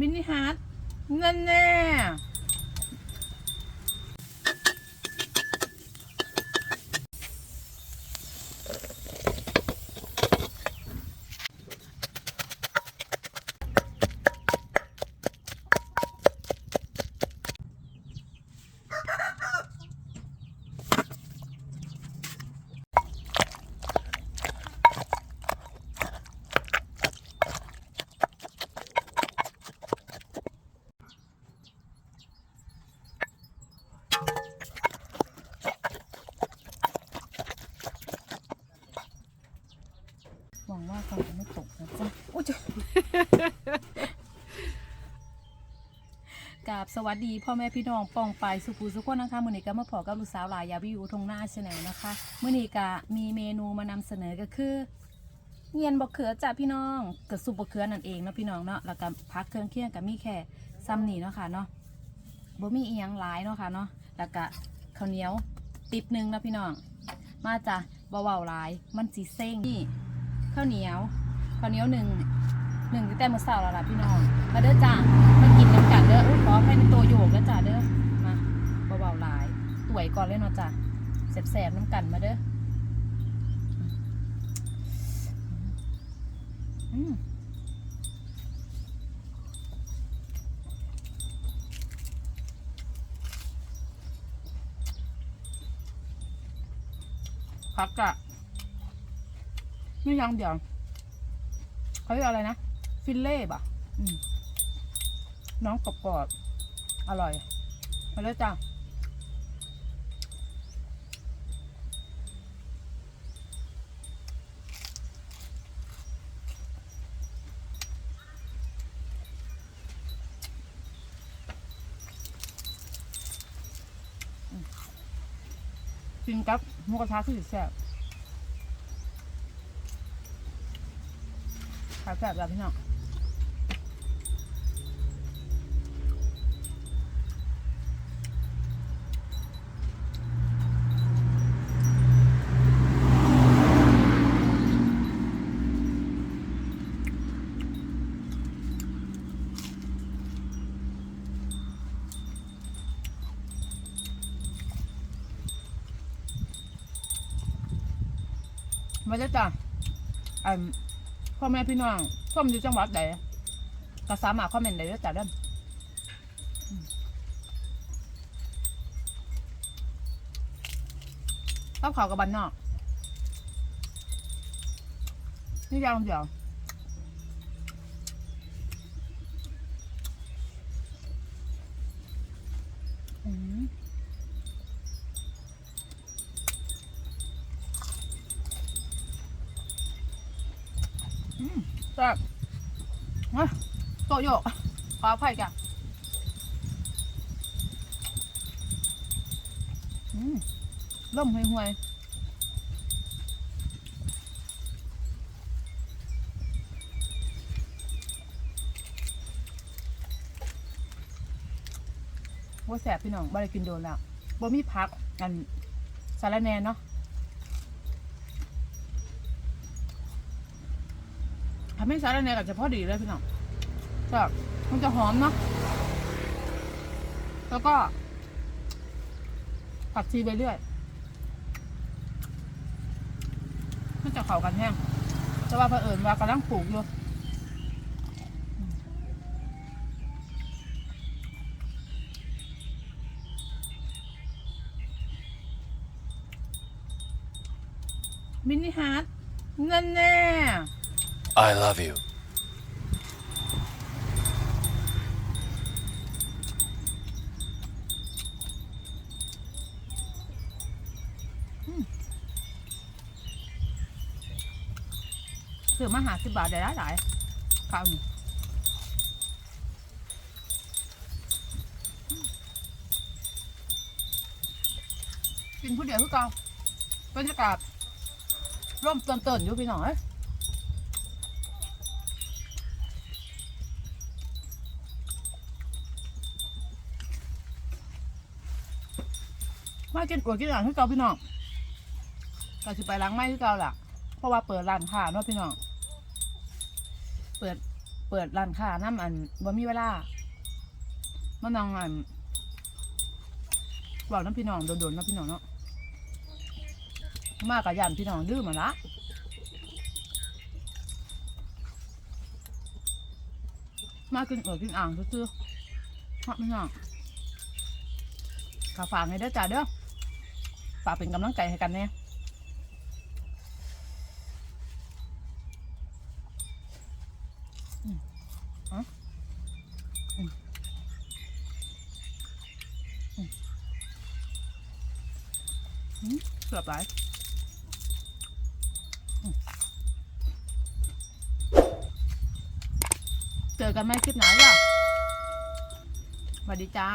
มินิฮาร์ดเงินแน่หวังว่าเขาจะไม่ตกนะจ๊ะโอ้ย จะกราบ สวัสดีพ่อแม่พี่น้องปองไปสุภูสุขคนนะคะมื่อนี้ก็มาพอกับลูกสาวหลายยาวิวทงหน้าชแนลนะคะมื่อนี้ก็มีเมนูมานำเสนอก็คือเงียนบะเขือจ้ะพี่น้องกับซุปบะเขือนั่นเองเนาะพี่น้องเนาะแล้วก็พักเครื่องเคียงกับมีแค่ซ้ำนี่เนาะค่ะเนาะบ่มีเอียงหลายเนาะค่ะเนาะแล้วก็ข้าวเหนียวติบหนึ่งนะพี่น้อง มาจ้ะบ่เบาหลาย มันสีเส้งนี่ข้าวเหนียวข้าวเหนียวหนึ่งหนึ่งแต่มื้อเช้าแล้วล่ะพี่น้องมาเด้อจ้า ก่อนเลยเนาะจ้ะแสบๆน้ำกันมาเด้ออืมพักอะนี่ยังเดี๋ยวเขาเรียกอะไรนะ ฟิลเล่ป่ะน้องกรอบๆอร่อย มาเลยจ้า กินกับหมูกระทะคือแซ่บขาแซ่บแล้วพี่น้อง มาจ้ะจ้ะอันพ่อแม่พี่น้องส้มอยู่จังหวัดใดก็สามารถคอมเมนต์ได้ด้วยจ้ะเด้ออืมข้าวขอกับบันนอก นี่ยาวเดียวอืม แซ่บโตโยกขออภัยจ้ะอืมล่มห่วยห่วยว่าแสบพี่น้องบ่ได้กินโดนแล้วบ่มีพักกันสารแหนเนาะ ทำให้สาระแหนกับเฉพาะดีเลยพี่น้องก็มันจะหอมเนาะแล้วก็ผัดชีไปเรื่อยมันจะเข้ากันแห้งแต่ว่าเผอิญว่ากำลังปลูกอยู่มมินิฮาร์ดนั่นแน่ I love you. ซื้อมาหาสิบบาทได้หลายๆข้าวนี่กินผู้เดียวคือเก่าบรรยากาศร่มเต้นๆอยู่พี่น้องเอ้ย มาเกินอวดกินหลังคือเก่าพี่น้องก็สิไปล้างไม้คือเก่าล่ะ เพราะว่าเปิดร้านค้าเนาะพี่น้อง เปิด เปิดร้านค้าน้ำอันบ่มีเวลามานั่งอันบอกน้ำพี่น้องโดนๆน้ำพี่น้องเนาะ มากกับยันพี่น้องดื้อมาละมากินเออกินอ่างซื่อๆฮะพี่น้องขาฝากให้เด้จ้าเด้อ ฝากเป็นกำลังใจให้กันเนี่ยอืมเกือบไรเจอกันไหมคลิปไหนล่ะสวัสดีจ้า